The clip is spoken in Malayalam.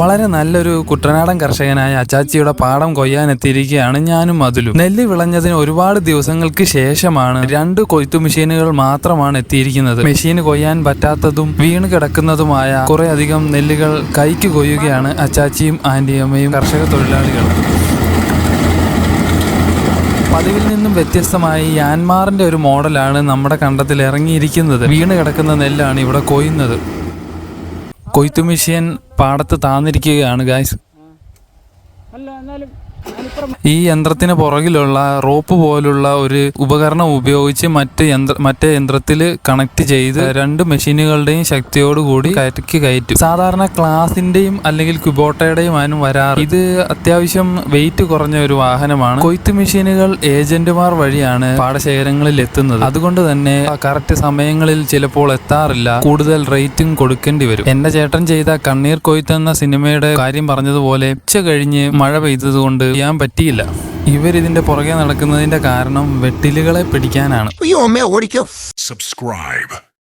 വളരെ നല്ലൊരു കുട്ടനാടൻ കർഷകനായ അച്ചാച്ചിയുടെ പാടം കൊയ്യാനെത്തിയിരിക്കുകയാണ് ഞാനും മതിലും. നെല്ല് വിളഞ്ഞതിന് ഒരുപാട് ദിവസങ്ങൾക്ക് ശേഷമാണ് രണ്ട് കൊയ്ത്തു മെഷീനുകൾ മാത്രമാണ് എത്തിയിരിക്കുന്നത്. മെഷീൻ കൊയ്യാൻ പറ്റാത്തതും വീണ് കിടക്കുന്നതുമായ കുറെ അധികം നെല്ലുകൾ കൈക്ക് കൊയ്യുകയാണ് അച്ചാച്ചിയും ആന്റിയമ്മയും കർഷക തൊഴിലാളികളും. പതിവിൽ നിന്നും വ്യത്യസ്തമായി യാൻമാറിന്റെ ഒരു മോഡലാണ് നമ്മുടെ കണ്ടത്തിൽ ഇറങ്ങിയിരിക്കുന്നത്. വീണ് കിടക്കുന്ന നെല്ലാണ് ഇവിടെ കൊയ്യുന്നത്. കൊയ്ത്തു മെഷീൻ പാടത്ത് താന്നിരിക്കുകയാണ് ഗായ്സ് അല്ല എന്നാലും ഈ യന്ത്രത്തിന് പുറകിലുള്ള റോപ്പ് പോലുള്ള ഒരു ഉപകരണം ഉപയോഗിച്ച് മറ്റ് യന്ത്ര മറ്റേ യന്ത്രത്തിൽ കണക്ട് ചെയ്ത് രണ്ട് മെഷീനുകളുടെയും ശക്തിയോടുകൂടി കയറ്റി കയറ്റും. സാധാരണ ക്ലാസിന്റെയും അല്ലെങ്കിൽ കുബോട്ടയുടെയും ആനും വരാറ്. ഇത് അത്യാവശ്യം വെയിറ്റ് കുറഞ്ഞ ഒരു വാഹനമാണ്. കൊയ്ത്ത് മെഷീനുകൾ ഏജന്റുമാർ വഴിയാണ് പാടശേഖരങ്ങളിൽ എത്തുന്നത്. അതുകൊണ്ട് തന്നെ കറക്റ്റ് സമയങ്ങളിൽ ചിലപ്പോൾ എത്താറില്ല. കൂടുതൽ റേറ്റും കൊടുക്കേണ്ടി വരും. എന്റെ ചേട്ടൻ ചെയ്ത കണ്ണീർ കൊയ്ത്ത് എന്ന സിനിമയുടെ കാര്യം പറഞ്ഞതുപോലെ ഉച്ച കഴിഞ്ഞ് മഴ പെയ്തതുകൊണ്ട് ചെയ്യാൻ പറ്റിയില്ല. ഇവരിതിന്റെ പുറകെ നടക്കുന്നതിന്റെ കാരണം വെട്ടിലുകളെ പിടിക്കാനാണ്. സബ്സ്ക്രൈബ്.